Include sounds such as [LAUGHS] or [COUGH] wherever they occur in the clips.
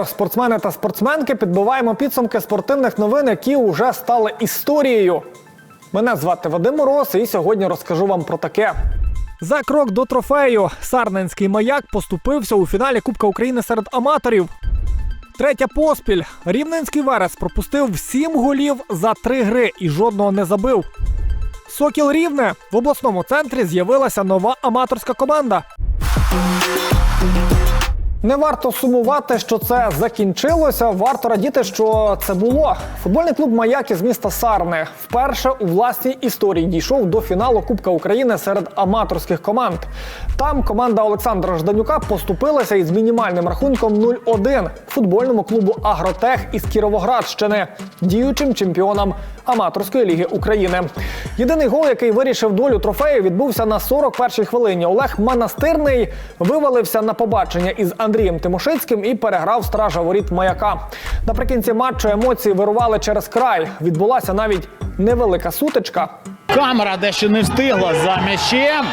Вітаю, спортсмени та спортсменки. Підбиваємо підсумки спортивних новин, які вже стали історією. Мене звати Вадим Мороз, і сьогодні розкажу вам про таке. За крок до трофею Сарненський маяк поступився у фіналі Кубка України серед аматорів. Третя поспіль. Рівненський Верес пропустив сім голів за три гри і жодного не забив. Сокіл Рівне в обласному центрі з'явилася нова аматорська команда. Не варто сумувати, що це закінчилося. Варто радіти, що це було. Футбольний клуб Маяк із міста Сарни вперше у власній історії дійшов до фіналу Кубка України серед аматорських команд. Там команда Олександра Жданюка поступилася із мінімальним рахунком 0-1 футбольному клубу Агротех із Кіровоградщини, діючим чемпіонам аматорської ліги України. Єдиний гол, який вирішив долю трофею, відбувся на 41-й хвилині. Олег Манастирний вивалився на побачення із Андрієм Тимошицьким і переграв стража воріт маяка. Наприкінці матчу емоції вирували через край. Відбулася навіть невелика сутичка. Камера дещо не встигла за м'ячем.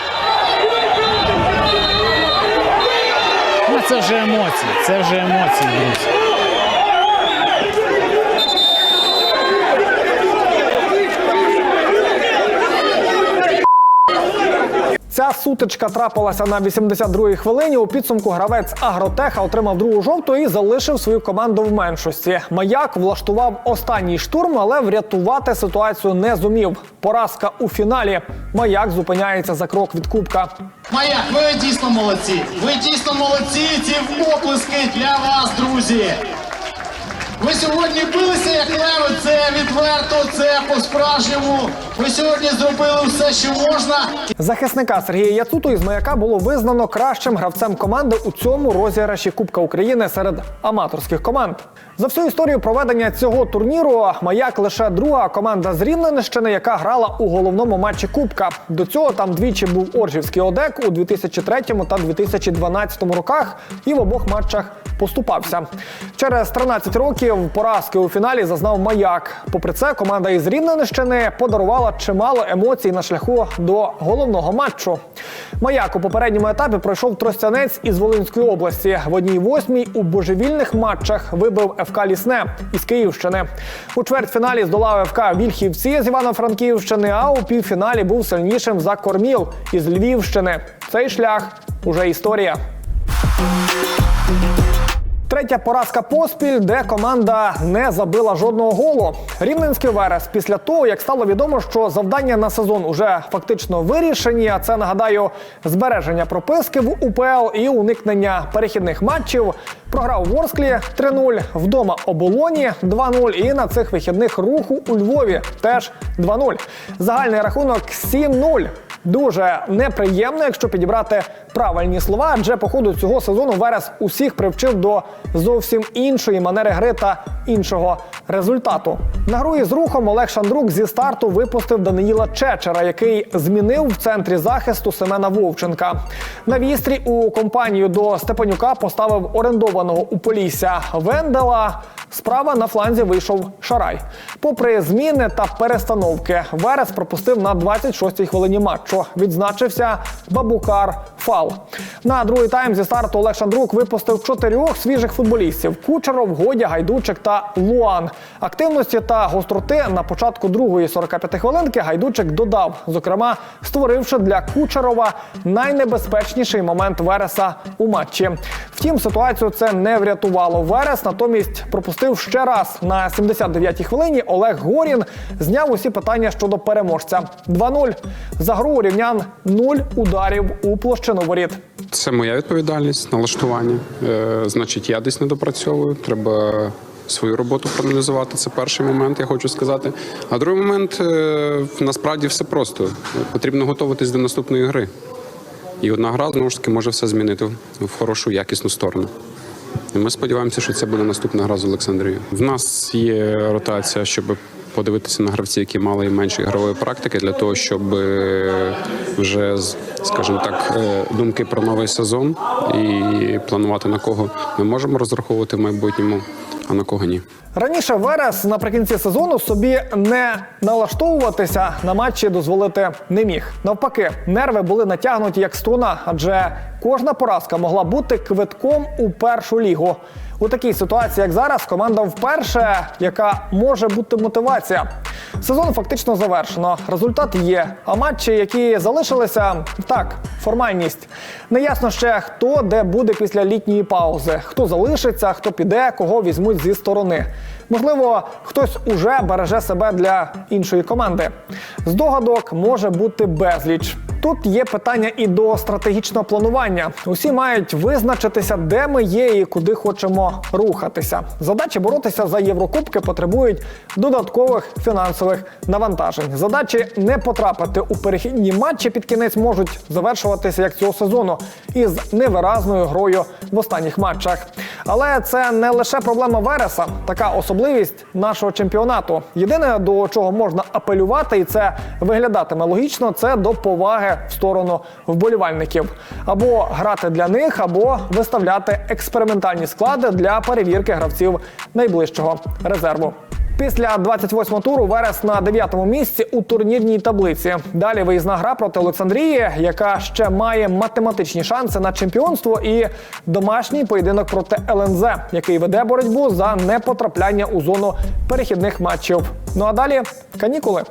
Це вже емоції. Це вже емоції, друзі. Сутичка трапилася на 82-й хвилині. У підсумку гравець Агротеха отримав другу жовту і залишив свою команду в меншості. Маяк влаштував останній штурм, але врятувати ситуацію не зумів. Поразка у фіналі. Маяк зупиняється за крок від кубка. Маяк, ви дійсно молодці. Ви дійсно молодці. Ці оплески для вас, друзі. Ви сьогодні билися як леви, це відверто, це по-справжньому. Ми сьогодні зробили все, що можна. Захисника Сергія Яцуту із маяка було визнано кращим гравцем команди у цьому розіграші Кубка України серед аматорських команд. За всю історію проведення цього турніру маяк лише друга команда з Рівненщини, яка грала у головному матчі Кубка. До цього там двічі був Оржівський Одек у 2003 та 2012 роках, і в обох матчах поступався. Через 13 років поразки у фіналі зазнав маяк. Попри це, команда із Рівненщини подарувала чимало емоцій на шляху до головного матчу. Маяк у попередньому етапі пройшов тростянець із Волинської області. В одній восьмій у божевільних матчах вибив ФК Лісне із Київщини. У чвертьфіналі здолав ФК Вільхівці з Івано-Франківщини, а у півфіналі був сильнішим за Корміл із Львівщини. Цей шлях уже історія. Третя поразка поспіль, де команда не забила жодного голу. Рівненський Верес після того, як стало відомо, що завдання на сезон уже фактично вирішені. А це нагадаю збереження прописки в УПЛ і уникнення перехідних матчів. Програв Ворсклі 3-0, вдома оболоні 2-0 і на цих вихідних руху у Львові теж 2-0. Загальний рахунок 7-0. Дуже неприємно, якщо підібрати правильні слова, адже по ходу цього сезону Верес усіх привчив до зовсім іншої манери гри та іншого результату. На гру із рухом Олег Шандрук зі старту випустив Даниїла Чечера, який змінив в центрі захисту Семена Вовченка. На вістрі у компанію до Степанюка поставив орендованого у Полісся Вендела. Справа на фланзі вийшов Шарай. Попри зміни та перестановки, Верес пропустив на 26-й хвилині матчу. Відзначився Бабукар Фал. На другий тайм зі старту Олег Шандрук випустив чотирьох свіжих футболістів: Кучеров, Годя, Гайдучик та Луан. Активності та гостроти на початку другої 45 хвилинки Гайдучик додав, зокрема, створивши для Кучерова найнебезпечніший момент Вереса у матчі. Втім, ситуацію це не врятувало. Верес натомість пропустив ще раз на 79-й хвилині. Олег Горін зняв усі питання щодо переможця. 2-0. За гру рівнян 0 ударів у площину воріт. Це моя відповідальність налаштування. Е, значить, я десь не допрацьовую. Треба свою роботу проаналізувати. Це перший момент, я хочу сказати. А другий момент е, насправді все просто. Потрібно готуватись до наступної гри. І одна гра знову ж таки може все змінити в хорошу якісну сторону. І ми сподіваємося, що це буде наступна гра з Олександрією. В нас є ротація, щоб подивитися на гравців, які мали менше ігрової практики, для того, щоб е, вже скажімо так, е, думки про новий сезон і планувати на кого ми можемо розраховувати в майбутньому. А на кого ні. Раніше Верес наприкінці сезону собі не налаштовуватися на матчі дозволити не міг. Навпаки, нерви були натягнуті як струна, адже кожна поразка могла бути квитком у першу лігу. У такій ситуації, як зараз, команда вперше, яка може бути мотивація. Сезон фактично завершено. Результат є. А матчі, які залишилися, так, формальність. Неясно ще хто де буде після літньої паузи, хто залишиться, хто піде, кого візьмуть зі сторони. Можливо, хтось уже береже себе для іншої команди. Здогадок може бути безліч. Тут є питання і до стратегічного планування. Усі мають визначитися, де ми є і куди хочемо рухатися. Задачі боротися за Єврокубки потребують додаткових фінансових навантажень. Задачі не потрапити у перехідні матчі під кінець можуть завершуватися як цього сезону із невиразною грою в останніх матчах. Але це не лише проблема Вереса, така особливість нашого чемпіонату. Єдине до чого можна апелювати, і це виглядатиме логічно, це до поваги в сторону вболівальників. Або грати для них, або виставляти експериментальні склади для перевірки гравців найближчого резерву. Після 28-го туру Верес на 9-му місці у турнірній таблиці. Далі виїзна гра проти Олександрії, яка ще має математичні шанси на чемпіонство, і домашній поєдинок проти ЛНЗ, який веде боротьбу за непотрапляння у зону перехідних матчів. Ну а далі канікули.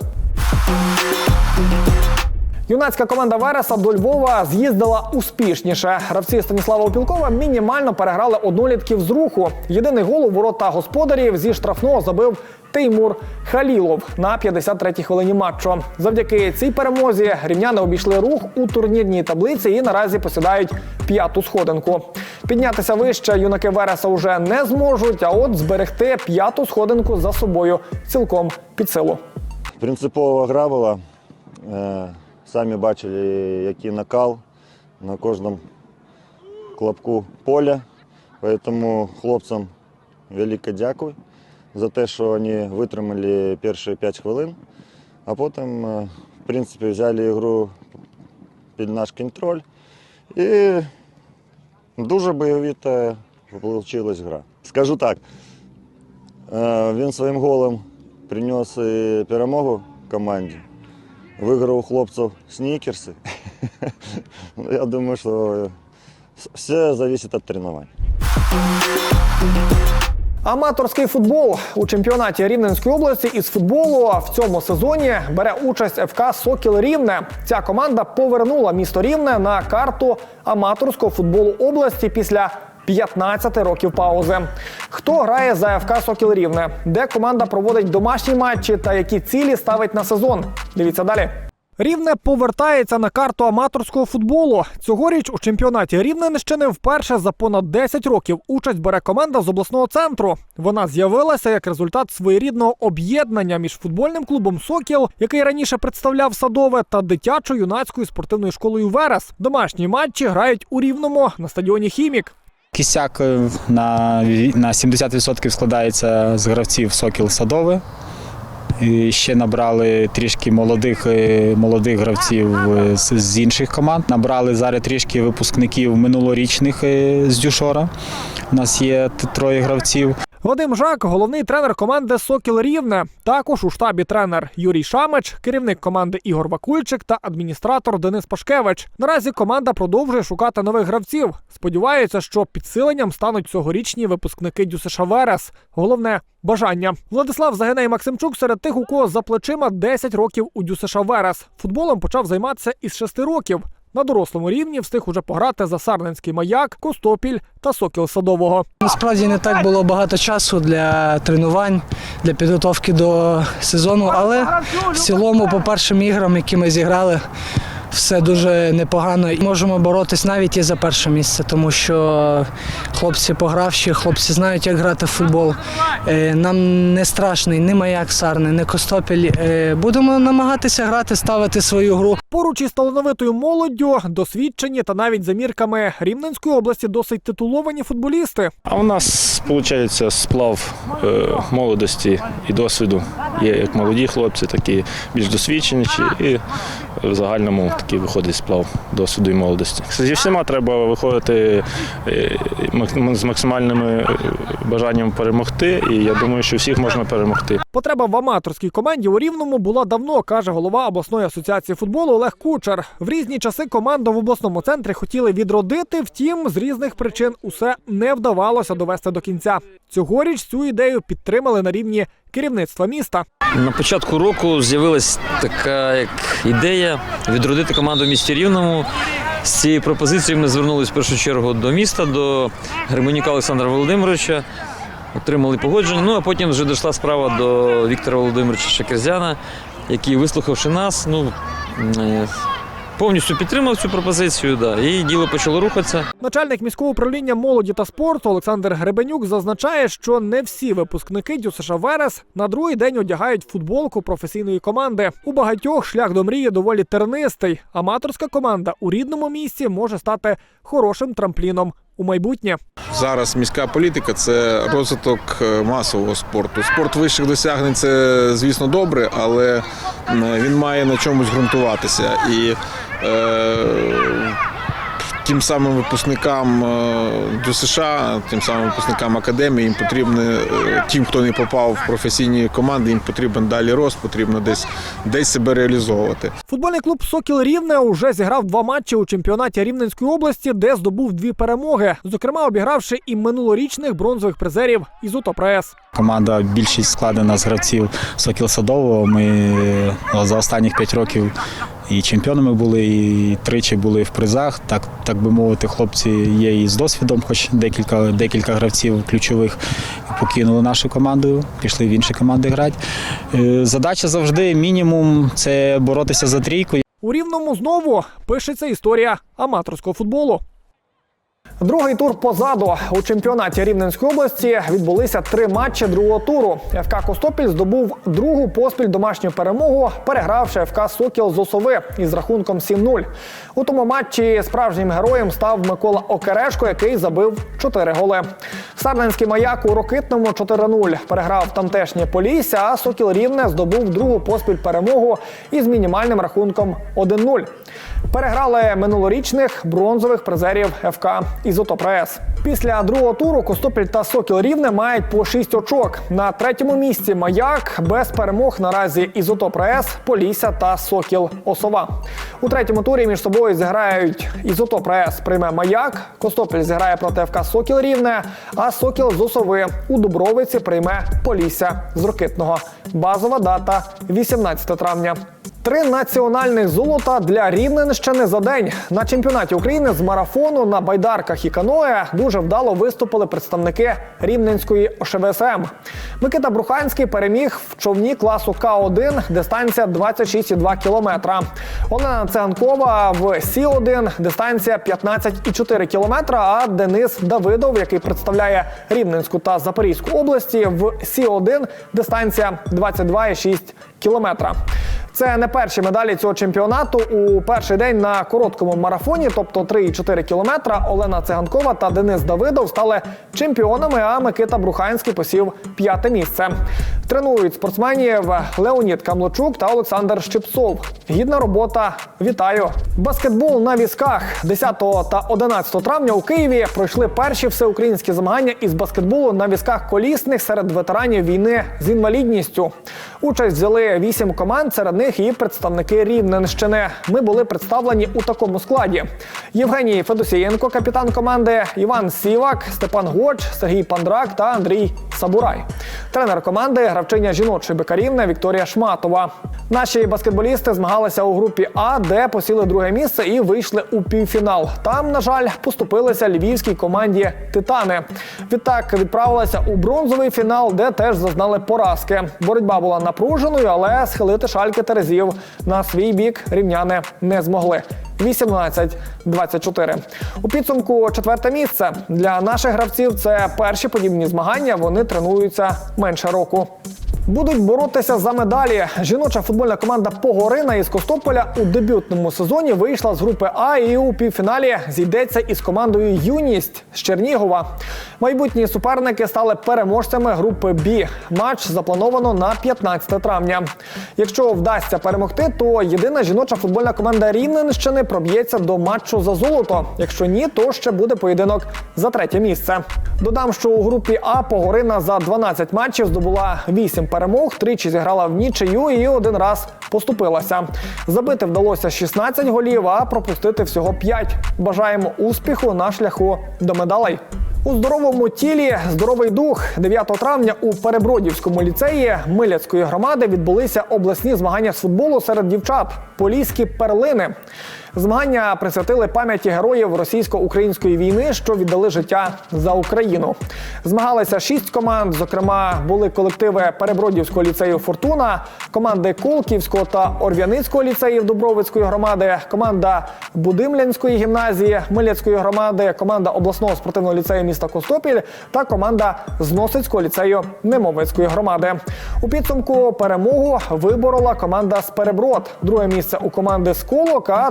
Юнацька команда Вереса до Львова з'їздила успішніше. Гравці Станіслава Опілкова мінімально переграли однолітків з руху. Єдиний гол у ворота господарів зі штрафного забив Теймур Халілов на 53-й хвилині матчу. Завдяки цій перемозі рівняни обійшли рух у турнірній таблиці і наразі посідають п'яту сходинку. Піднятися вище юнаки Вереса вже не зможуть, а от зберегти п'яту сходинку за собою цілком під силу. Принципова гра була. Е, Самі бачили, який накал на кожному клапку поля. Тому хлопцям велике дякую за те, що вони витримали перші 5 хвилин, а потім, е, в принципі, взяли ігру під наш контроль. І дуже бойовіта вийшла гра. Скажу так, е, він своїм голом приніс і перемогу команді. Виграв у хлопців снікерси. [LAUGHS] Я думаю, що все залежить від тренувань. Аматорський футбол у чемпіонаті Рівненської області із футболу в цьому сезоні бере участь ФК Сокіл Рівне. Ця команда повернула місто Рівне на карту аматорського футболу області після 15 років паузи. Хто грає за ФК Сокіл Рівне? Де команда проводить домашні матчі та які цілі ставить на сезон? Дивіться далі. Рівне повертається на карту аматорського футболу. Цьогоріч у чемпіонаті Рівненщини вперше за понад 10 років участь бере команда з обласного центру. Вона з'явилася як результат своєрідного об'єднання між футбольним клубом Сокіл, який раніше представляв садове, та дитячо-юнацькою спортивною школою Верес. Домашні матчі грають у Рівному на стадіоні Хімік. Кісяк е, на, на 70% складається з гравців Сокіл Садове. І ще набрали трішки молодих, е, молодих гравців е, з, інших команд. Набрали зараз трішки випускників минулорічних з Дюшора. У нас є троє гравців. Вадим Жак, головний тренер команди Сокіл Рівне. Також у штабі тренер Юрій Шамич, керівник команди Ігор Вакульчик та адміністратор Денис Пашкевич. Наразі команда продовжує шукати нових гравців. Сподіваються, що підсиленням стануть цьогорічні випускники ДЮСШ Верес. Головне бажання. Владислав Загиней Максимчук серед тих, у кого за плечима 10 років у ДЮСШ Верес. Футболом почав займатися із 6 років. На дорослому рівні встиг уже пограти за Сарненський маяк, Костопіль та Сокіл Садового. Насправді не так було багато часу для тренувань, для підготовки до сезону, але в цілому, по першим іграм, які ми зіграли, все дуже непогано. І можемо боротись навіть і за перше місце, тому що хлопці погравші, хлопці знають, як грати в футбол. Е, Нам не страшний ні маяк Сарни, ні Костопіль. Е, Будемо намагатися грати, ставити свою гру. Поруч із талановитою молоддю, досвідчені та навіть за мірками Рівненської області досить титуловані футболісти. А у нас виходить сплав е, молодості і досвіду. Є як молоді хлопці, так і більш досвідченіші, І в загальному такий виходить сплав досвіду і молодості. Зі всіма треба виходити е, з максимальними е, бажанням перемогти, і я думаю, що всіх можна перемогти. Потреба в аматорській команді у Рівному була давно, каже голова обласної асоціації футболу Олег Кучер. В різні часи команду в обласному центрі хотіли відродити, втім, з різних причин усе не вдавалося довести до кінця. Цьогоріч цю ідею підтримали на рівні керівництва міста. На початку року з'явилась така як ідея відродити команду в місті Рівному. З цією пропозицією ми звернулися в першу чергу до міста, до Гребенюка Олександра Володимировича, отримали погодження. Ну а потім вже дійшла справа до Віктора Володимировича Шекерзяна, який, вислухавши нас, ну е, повністю підтримав цю пропозицію. Да, і діло почало рухатися. Начальник міського управління молоді та спорту Олександр Гребенюк зазначає, що не всі випускники ДЮСШ Верес на другий день одягають футболку професійної команди. У багатьох шлях до мрії доволі тернистий. Аматорська команда у рідному місті може стати хорошим трампліном у майбутнє. Зараз міська політика це розвиток е, масового спорту. Спорт вищих досягнень це, звісно, добре, але він має на чомусь ґрунтуватися. І е, тим самим випускникам е, до США, тим самим випускникам академії, їм потрібно, е, тим, хто не попав в професійні команди, їм потрібен далі рост, потрібно десь, десь себе реалізовувати. Футбольний клуб Сокіл Рівне уже зіграв два матчі у чемпіонаті Рівненської області, де здобув дві перемоги, зокрема обігравши і минулорічних бронзових призерів із Утопрес. Команда більшість складена з гравців Сокіл Садового. Ми е, за останніх 5 років і чемпіонами були, і тричі були в призах. Так, так би мовити, хлопці є і з досвідом, хоч декілька, декілька гравців ключових покинули нашу команду, пішли в інші команди грати. Е, Задача завжди мінімум це боротися за трійку. У рівному знову пишеться історія аматорського футболу. Другий тур позаду у чемпіонаті Рівненської області відбулися три матчі другого туру. ФК Костопіль здобув другу поспіль домашню перемогу, перегравши ФК Сокіл з Осови із рахунком 7-0. У тому матчі справжнім героєм став Микола Окерешко, який забив 4 голи. Сарненський маяк у Рокитному 4-0 переграв тамтешнє Полісся, а Сокіл Рівне здобув другу поспіль перемогу із мінімальним рахунком 1-0. Переграли минулорічних бронзових призерів ФК Ізотопрес. Після другого туру Костопіль та Сокіл Рівне мають по 6 очок. На третьому місці Маяк без перемог наразі Ізотопрес, Полісся та Сокіл Осова. У третьому турі між собою зіграють Ізотопрес прийме Маяк, Костопіль зіграє проти ФК Сокіл Рівне, а Сокіл з Осови у Дубровиці прийме Полісся з Рокитного. Базова дата 18 травня. Три національних золота для Рівненщини за день на чемпіонаті України з марафону на байдарках і каное дуже вдало виступили представники Рівненської ОШВСМ. Микита Бруханський переміг в човні класу К1, дистанція 26,2 кілометра. Олена Циганкова в Сі1, дистанція 15,4 кілометра. А Денис Давидов, який представляє Рівненську та Запорізьку області, в Сі1, дистанція 22,6 кілометра. Це не перші медалі цього чемпіонату. У перший день на короткому марафоні, тобто 3,4 кілометра, Олена Циганкова та Денис Давидов стали чемпіонами, а Микита Бруханський посів п'яте місце. Тренують спортсменів Леонід Камлочук та Олександр Щипцов. Гідна робота. Вітаю! Баскетбол на візках 10 та 11 травня у Києві пройшли перші всеукраїнські змагання із баскетболу на візках колісних серед ветеранів війни з інвалідністю. Участь взяли вісім команд, серед них і представники Рівненщини. Ми були представлені у такому складі: Євгеній Федосієнко, капітан команди, Іван Сівак, Степан Гоч, Сергій Пандрак та Андрій Сабурай. Тренер команди гравчиня жіночої бекарівни Вікторія Шматова. Наші баскетболісти змагалися у групі А, де посіли друге місце і вийшли у півфінал. Там, на жаль, поступилися львівській команді Титани. Відтак відправилися у бронзовий фінал, де теж зазнали поразки. Боротьба була напруженою, але схилити шальки Терезів на свій бік рівняни не змогли. 18-24. У підсумку четверте місце для наших гравців це перші подібні змагання. Вони тренуються менше року. Будуть боротися за медалі. Жіноча футбольна команда Погорина із Костополя у дебютному сезоні вийшла з групи А і у півфіналі зійдеться із командою Юність з Чернігова. Майбутні суперники стали переможцями групи Б. Матч заплановано на 15 травня. Якщо вдасться перемогти, то єдина жіноча футбольна команда Рівненщини проб'ється до матчу за золото. Якщо ні, то ще буде поєдинок за третє місце. Додам, що у групі А Погорина за 12 матчів здобула 8 перемог, тричі зіграла в нічию і один раз поступилася. Забити вдалося 16 голів, а пропустити всього 5. Бажаємо успіху на шляху до медалей. У здоровому тілі здоровий дух 9 травня у Перебродівському ліцеї Миляцької громади відбулися обласні змагання з футболу серед дівчат Поліські перлини. Змагання присвятили пам'яті героїв російсько-української війни, що віддали життя за Україну. Змагалися шість команд. Зокрема, були колективи Перебродівського ліцею Фортуна, команди Колківського та Орв'яницького ліцеїв Дубровицької громади, команда Будимлянської гімназії Миляцької громади, команда обласного спортивного ліцею міста Костопіль та команда Зносицького ліцею Немовицької громади. У підсумку перемогу виборола команда з Переброд. Друге місце у команди з Колок, а